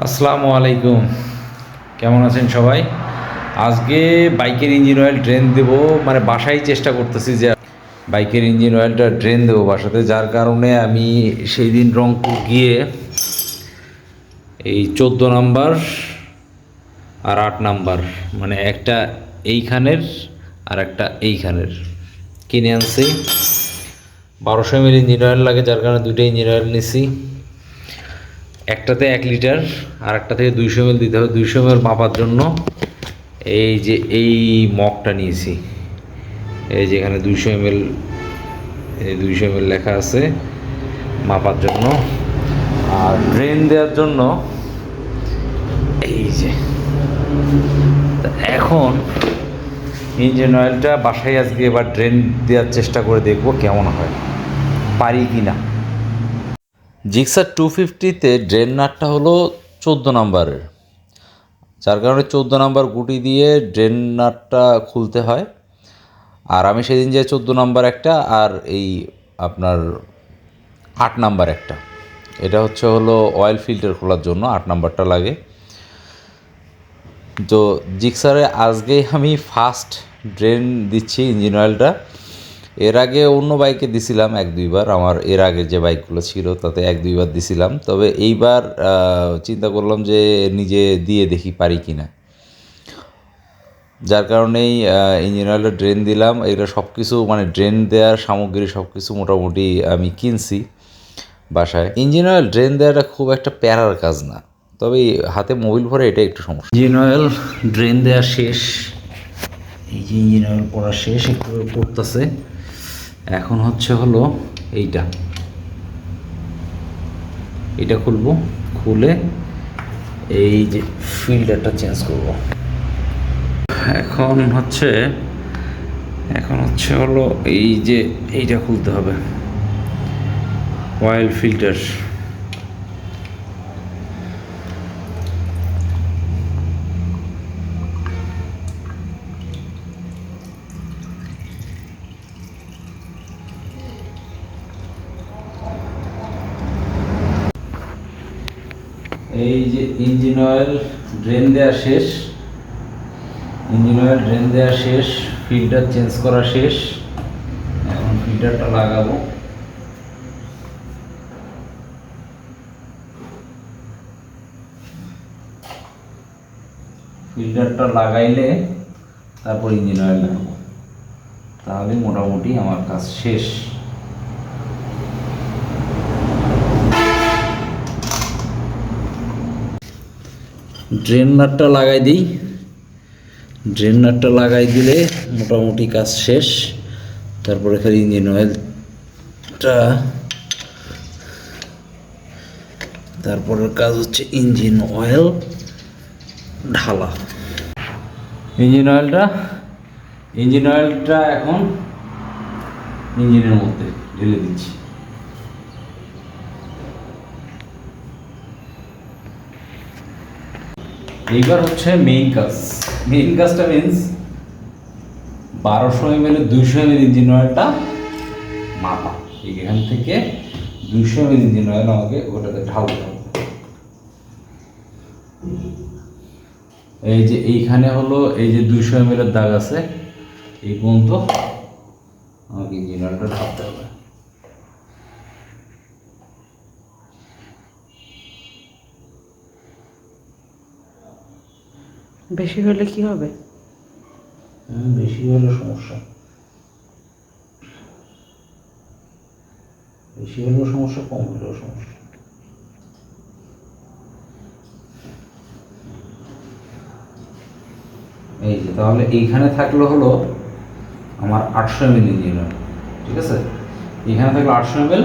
আসসালামু আলাইকুম। কেমন আছেন সবাই? আজকে বাইকের ইঞ্জিন অয়েল ড্রেন দেব মানে বাসায় চেষ্টা করতেছি যে বাইকের ইঞ্জিন অয়েলটা ড্রেন দেবো বাসাতে, যার কারণে আমি সেই দিন রংপুর গিয়ে এই চোদ্দ নাম্বার আর আট নাম্বার মানে একটা এইখানের আর একটা এইখানের কিনে আনছি। বারোশো এমএল ইঞ্জিন অয়েল লাগে, যার কারণে দুটো ইঞ্জিন অয়েল নিছি। একটাতে এক লিটার আর একটা থেকে দুইশো এমএল দিতে হবে। দুইশো এমএল মাপার জন্য এই যে এই মগটা নিয়েছি। এই যে এখানে দুইশো এমএল এই দুইশো এমএল লেখা আছে মাপার জন্য। আর ড্রেন দেওয়ার জন্য এই যে এখন ইঞ্জিন অয়েলটা বাসায় আজকে এবার ড্রেন দেওয়ার চেষ্টা করে দেখব কেমন হয়। পারি কি না জিক্সার টু ফিফটিতে ড্রেন নাটটা হলো চোদ্দ নাম্বারের। যার কারণে চোদ্দ নাম্বার গুটি দিয়ে ড্রেন নাটটা খুলতে হয়। আর আমি সেদিন যে চোদ্দ নাম্বার একটা আর এই আপনার আট নাম্বার একটা। এটা হচ্ছে হলো অয়েল ফিল্টার খোলার জন্য আট নাম্বারটা লাগে। তো জিক্সারে আজকেই আমি ফার্স্ট ড্রেন দিচ্ছি ইঞ্জিন অয়েলটা এর আগে অন্য বাইকে দিছিলাম এক দুইবার। আমার এর আগে যে বাইকগুলো ছিল, তাতে এক দুইবার দিছিলাম। তবে এইবার চিন্তা করলাম যে নিজে দিয়ে দেখি পারি কি না যার কারণেই ইঞ্জিন অয়েলের ড্রেন দিলাম। এগুলো সব কিছু মানে ড্রেন দেওয়ার সামগ্রী সব কিছু মোটামুটি আমি কিনছি বাসায়। ইঞ্জিন অয়েল ড্রেন দেওয়াটা খুব একটা প্যারার কাজ না। তবে হাতে মোবিল ভরে এটা একটু সমস্যা। ইঞ্জিন অয়েল ড্রেন দেওয়া শেষ। এই যে ইঞ্জিন অয়েল পড়া শেষ, একটু পড়তেছে। এখন হচ্ছে হলো এইটা। এটা খুলব, খুলে এই যে ফিল্টারটা চেঞ্জ করব। এখন হচ্ছে এখন হচ্ছে হলো এই যে এইটা খুলতে হবে। অয়েল ফিল্টার এই যে ইঞ্জিন অয়েল ড্রেন দেওয়া শেষ, ইঞ্জিন অয়েল ড্রেন দেওয়া শেষ, ফিল্টার চেঞ্জ করা শেষ, এখন ফিল্টারটা লাগাবো। ফিল্টারটা লাগাইলে তারপর ইঞ্জিন অয়েল লাগাবো। তাহলে মোটামুটি আমার কাজ শেষ। ড্রেন নাটটা লাগাই দিই। ড্রেন নাটটা লাগাই দিলে মোটামুটি কাজ শেষ। তারপরে খালি ইঞ্জিন অয়েলটা তারপরের কাজ হচ্ছে ইঞ্জিন অয়েল ঢালা। ইঞ্জিন অয়েলটা ইঞ্জিন অয়েলটা এখন ইঞ্জিনের মধ্যে ঢেলে দিচ্ছি। এইবার হচ্ছে মেইন কাজ। মেইন কাজটা মিন্স বারোশো এম এল দুইশো এম এল ইঞ্জিন অয়েলটা মাপা। এখান থেকে দুইশো এম এল ইঞ্জিন অয়েল আমাকে ওটাতে ঢালতে হবে এই যে এইখানে হলো, এই যে দুইশো এম এর দাগ আছে, এই পর্যন্ত আমাকে ইঞ্জিন অয়েলটা ঢালতে হবে। বেশি হলে কি হবে? বেশি হলে সমস্যা। বেশি হলেও সমস্যা, কম হলেও সমস্যা। এই যে, তাহলে এইখানে থাকলে হলো আমার আটশো এম ইঞ্জিন ঠিক আছে? এখানে থাকল আটশো এম এল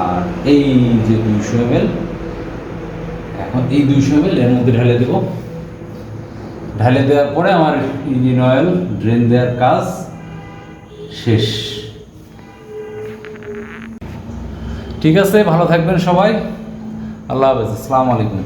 আর এই যে দুইশো এম এল এখন এই দুইশো এম এর মধ্যে ঢেলে দেব। ঢালে দেওয়ার পরে আমার ইঞ্জিন অয়েল, ড্রেন দেওয়ার কাজ শেষ। ঠিক আছে, ভালো থাকবেন সবাই। আল্লাহ হাফেজ, আসসালামু আলাইকুম।